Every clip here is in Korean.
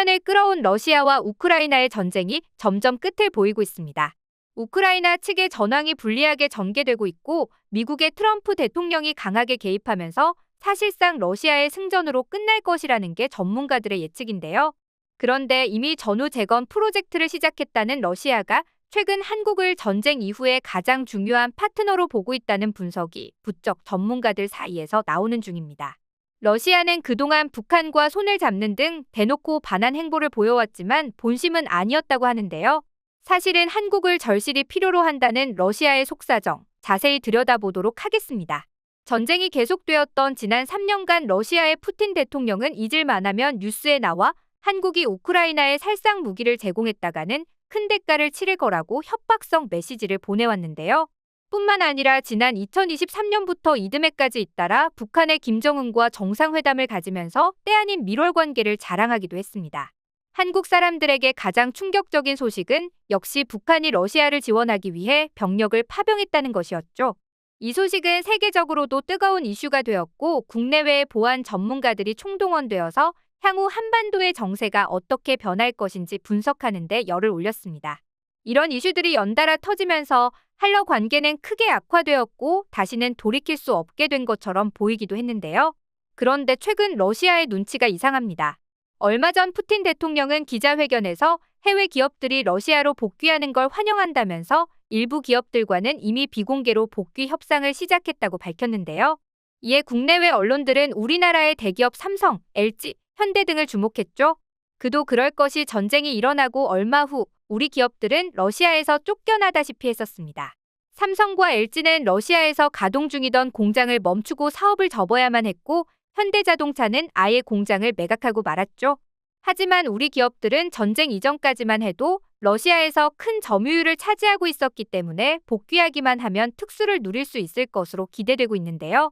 10년을 끌어온 러시아와 우크라이나의 전쟁이 점점 끝을 보이고 있습니다. 우크라이나 측의 전황이 불리하게 전개되고 있고 미국의 트럼프 대통령이 강하게 개입하면서 사실상 러시아의 승전으로 끝날 것이라는 게 전문가들의 예측인데요. 그런데 이미 전후 재건 프로젝트를 시작했다는 러시아가 최근 한국을 전쟁 이후에 가장 중요한 파트너로 보고 있다는 분석이 부쩍 전문가들 사이에서 나오는 중입니다. 러시아는 그동안 북한과 손을 잡는 등 대놓고 반한 행보를 보여왔지만 본심은 아니었다고 하는데요. 사실은 한국을 절실히 필요로 한다는 러시아의 속사정 자세히 들여다보도록 하겠습니다. 전쟁이 계속되었던 지난 3년간 러시아의 푸틴 대통령은 잊을만 하면 뉴스에 나와 한국이 우크라이나에 살상 무기를 제공했다가는 큰 대가를 치를 거라고 협박성 메시지를 보내왔는데요. 뿐만 아니라 지난 2023년부터 이듬해까지 잇따라 북한의 김정은과 정상회담을 가지면서 때 아닌 밀월 관계를 자랑하기도 했습니다. 한국 사람들에게 가장 충격적인 소식은 역시 북한이 러시아를 지원하기 위해 병력을 파병했다는 것이었죠. 이 소식은 세계적으로도 뜨거운 이슈가 되었고 국내외의 보안 전문가들이 총동원되어서 향후 한반도의 정세가 어떻게 변할 것인지 분석하는 데 열을 올렸습니다. 이런 이슈들이 연달아 터지면서 한러 관계는 크게 악화되었고 다시는 돌이킬 수 없게 된 것처럼 보이기도 했는데요. 그런데 최근 러시아의 눈치가 이상합니다. 얼마 전 푸틴 대통령은 기자회견에서 해외 기업들이 러시아로 복귀하는 걸 환영한다면서 일부 기업들과는 이미 비공개로 복귀 협상을 시작했다고 밝혔는데요. 이에 국내외 언론들은 우리나라의 대기업 삼성, LG, 현대 등을 주목했죠. 그도 그럴 것이 전쟁이 일어나고 얼마 후 우리 기업들은 러시아에서 쫓겨나다시피 했었습니다. 삼성과 LG는 러시아에서 가동 중이던 공장을 멈추고 사업을 접어야만 했고 현대자동차는 아예 공장을 매각하고 말았죠. 하지만 우리 기업들은 전쟁 이전까지만 해도 러시아에서 큰 점유율을 차지하고 있었기 때문에 복귀하기만 하면 특수를 누릴 수 있을 것으로 기대되고 있는데요.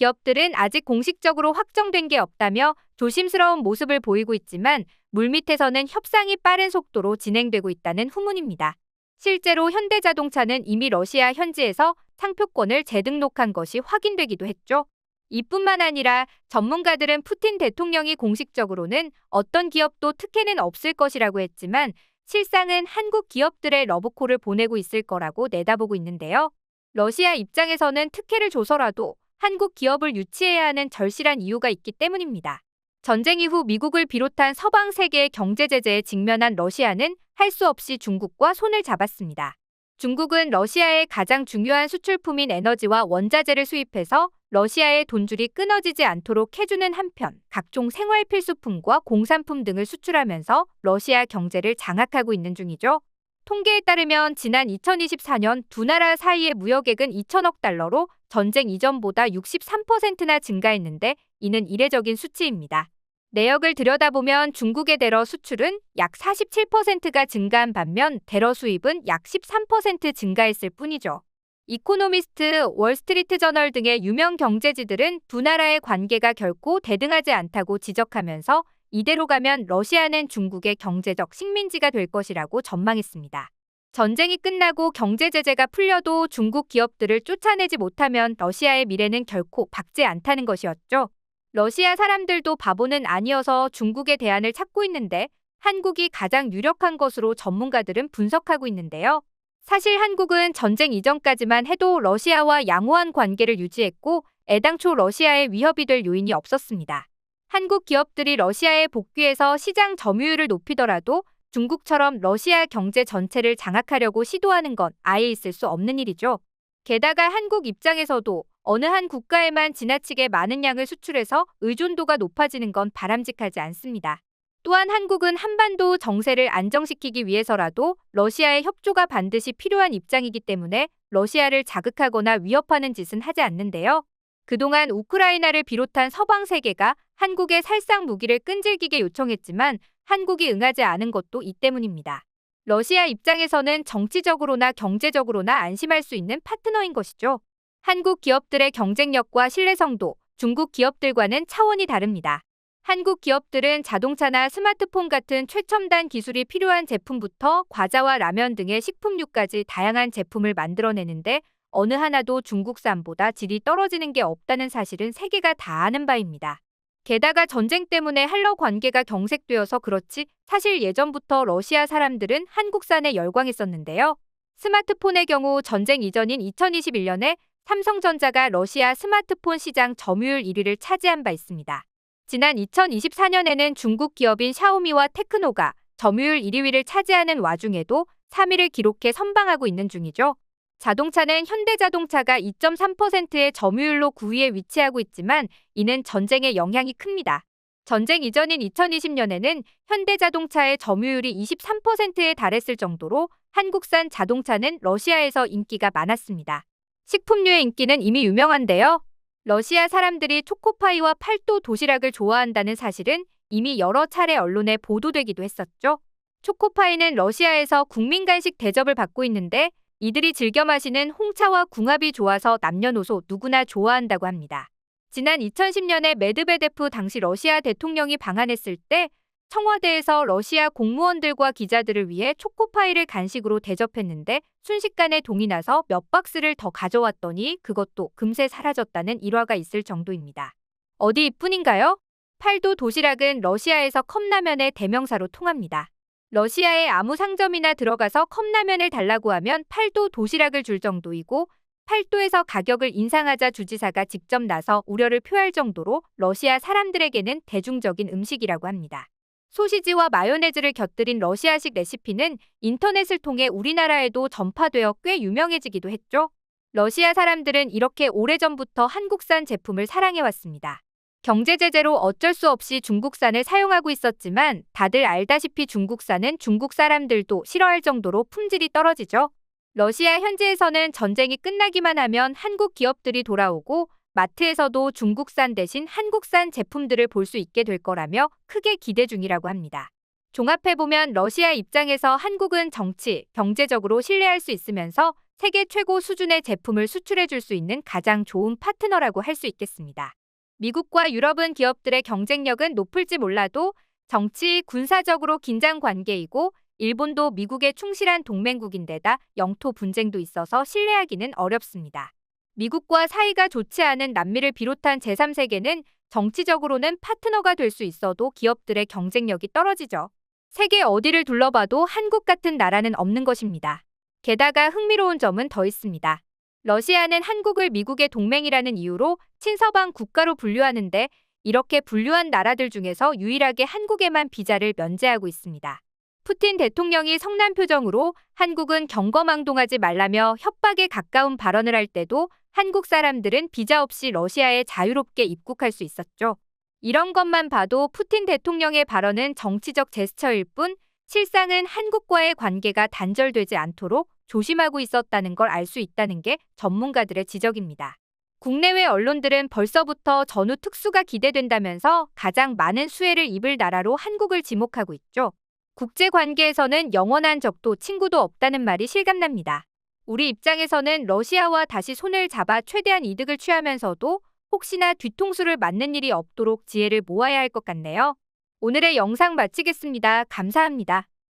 기업들은 아직 공식적으로 확정된 게 없다며 조심스러운 모습을 보이고 있지만 물밑에서는 협상이 빠른 속도로 진행되고 있다는 후문입니다. 실제로 현대자동차는 이미 러시아 현지에서 상표권을 재등록한 것이 확인되기도 했죠. 이뿐만 아니라 전문가들은 푸틴 대통령이 공식적으로는 어떤 기업도 특혜는 없을 것이라고 했지만 실상은 한국 기업들의 러브콜을 보내고 있을 거라고 내다보고 있는데요. 러시아 입장에서는 특혜를 줘서라도 한국 기업을 유치해야 하는 절실한 이유가 있기 때문입니다. 전쟁 이후 미국을 비롯한 서방 세계의 경제 제재에 직면한 러시아는 할 수 없이 중국과 손을 잡았습니다. 중국은 러시아의 가장 중요한 수출품인 에너지와 원자재를 수입해서 러시아의 돈줄이 끊어지지 않도록 해주는 한편 각종 생활 필수품과 공산품 등을 수출하면서 러시아 경제를 장악하고 있는 중이죠. 통계에 따르면 지난 2024년 두 나라 사이의 무역액은 2천억 달러로 전쟁 이전보다 63%나 증가했는데 이는 이례적인 수치입니다. 내역을 들여다보면 중국의 대러 수출은 약 47%가 증가한 반면 대러 수입은 약 13% 증가했을 뿐이죠. 이코노미스트, 월스트리트 저널 등의 유명 경제지들은 두 나라의 관계가 결코 대등하지 않다고 지적하면서 이대로 가면 러시아는 중국의 경제적 식민지가 될 것이라고 전망했습니다. 전쟁이 끝나고 경제 제재가 풀려도 중국 기업들을 쫓아내지 못하면 러시아의 미래는 결코 밝지 않다는 것이었죠. 러시아 사람들도 바보는 아니어서 중국의 대안을 찾고 있는데 한국이 가장 유력한 것으로 전문가들은 분석하고 있는데요. 사실 한국은 전쟁 이전까지만 해도 러시아와 양호한 관계를 유지했고 애당초 러시아에 위협이 될 요인이 없었습니다. 한국 기업들이 러시아에 복귀해서 시장 점유율을 높이더라도 중국처럼 러시아 경제 전체를 장악하려고 시도하는 건 아예 있을 수 없는 일이죠. 게다가 한국 입장에서도 어느 한 국가에만 지나치게 많은 양을 수출해서 의존도가 높아지는 건 바람직하지 않습니다. 또한 한국은 한반도 정세를 안정시키기 위해서라도 러시아의 협조가 반드시 필요한 입장이기 때문에 러시아를 자극하거나 위협하는 짓은 하지 않는데요. 그동안 우크라이나를 비롯한 서방 세계가 한국의 살상 무기를 끈질기게 요청했지만 한국이 응하지 않은 것도 이 때문입니다. 러시아 입장에서는 정치적으로나 경제적으로나 안심할 수 있는 파트너인 것이죠. 한국 기업들의 경쟁력과 신뢰성도 중국 기업들과는 차원이 다릅니다. 한국 기업들은 자동차나 스마트폰 같은 최첨단 기술이 필요한 제품부터 과자와 라면 등의 식품류까지 다양한 제품을 만들어내는데 어느 하나도 중국산보다 질이 떨어지는 게 없다는 사실은 세계가 다 아는 바입니다. 게다가 전쟁 때문에 한러 관계가 경색되어서 그렇지 사실 예전부터 러시아 사람들은 한국산에 열광했었는데요. 스마트폰의 경우 전쟁 이전인 2021년에 삼성전자가 러시아 스마트폰 시장 점유율 1위를 차지한 바 있습니다. 지난 2024년에는 중국 기업인 샤오미와 테크노가 점유율 1위를 차지하는 와중에도 3위를 기록해 선방하고 있는 중이죠. 자동차는 현대자동차가 2.3%의 점유율로 9위에 위치하고 있지만 이는 전쟁의 영향이 큽니다. 전쟁 이전인 2020년에는 현대자동차의 점유율이 23%에 달했을 정도로 한국산 자동차는 러시아에서 인기가 많았습니다. 식품류의 인기는 이미 유명한데요. 러시아 사람들이 초코파이와 팔도 도시락을 좋아한다는 사실은 이미 여러 차례 언론에 보도되기도 했었죠. 초코파이는 러시아에서 국민 간식 대접을 받고 있는데 이들이 즐겨 마시는 홍차와 궁합이 좋아서 남녀노소 누구나 좋아한다고 합니다. 지난 2010년에 메드베데프 당시 러시아 대통령이 방한했을 때 청와대에서 러시아 공무원들과 기자들을 위해 초코파이를 간식으로 대접했는데 순식간에 동이 나서 몇 박스를 더 가져왔더니 그것도 금세 사라졌다는 일화가 있을 정도입니다. 어디 이뿐인가요? 팔도 도시락은 러시아에서 컵라면의 대명사로 통합니다. 러시아의 아무 상점이나 들어가서 컵라면을 달라고 하면 팔도 도시락을 줄 정도이고 팔도에서 가격을 인상하자 주지사가 직접 나서 우려를 표할 정도로 러시아 사람들에게는 대중적인 음식이라고 합니다. 소시지와 마요네즈를 곁들인 러시아식 레시피는 인터넷을 통해 우리나라에도 전파되어 꽤 유명해지기도 했죠. 러시아 사람들은 이렇게 오래전부터 한국산 제품을 사랑해왔습니다. 경제 제재로 어쩔 수 없이 중국산을 사용하고 있었지만 다들 알다시피 중국산은 중국 사람들도 싫어할 정도로 품질이 떨어지죠. 러시아 현지에서는 전쟁이 끝나기만 하면 한국 기업들이 돌아오고 마트에서도 중국산 대신 한국산 제품들을 볼 수 있게 될 거라며 크게 기대 중이라고 합니다. 종합해보면 러시아 입장에서 한국은 정치, 경제적으로 신뢰할 수 있으면서 세계 최고 수준의 제품을 수출해 줄 수 있는 가장 좋은 파트너라고 할 수 있겠습니다. 미국과 유럽은 기업들의 경쟁력은 높을지 몰라도 정치, 군사적으로 긴장 관계이고 일본도 미국에 충실한 동맹국인데다 영토 분쟁도 있어서 신뢰하기는 어렵습니다. 미국과 사이가 좋지 않은 남미를 비롯한 제3세계는 정치적으로는 파트너가 될 수 있어도 기업들의 경쟁력이 떨어지죠. 세계 어디를 둘러봐도 한국 같은 나라는 없는 것입니다. 게다가 흥미로운 점은 더 있습니다. 러시아는 한국을 미국의 동맹이라는 이유로 친서방 국가로 분류하는데 이렇게 분류한 나라들 중에서 유일하게 한국에만 비자를 면제하고 있습니다. 푸틴 대통령이 성난 표정으로 한국은 경거망동하지 말라며 협박에 가까운 발언을 할 때도 한국 사람들은 비자 없이 러시아에 자유롭게 입국할 수 있었죠. 이런 것만 봐도 푸틴 대통령의 발언은 정치적 제스처일 뿐 실상은 한국과의 관계가 단절되지 않도록 조심하고 있었다는 걸 알 수 있다는 게 전문가들의 지적입니다. 국내외 언론들은 벌써부터 전후 특수가 기대된다면서 가장 많은 수혜를 입을 나라로 한국을 지목하고 있죠. 국제 관계에서는 영원한 적도 친구도 없다는 말이 실감납니다. 우리 입장에서는 러시아와 다시 손을 잡아 최대한 이득을 취하면서도 혹시나 뒤통수를 맞는 일이 없도록 지혜를 모아야 할 것 같네요. 오늘의 영상 마치겠습니다. 감사합니다.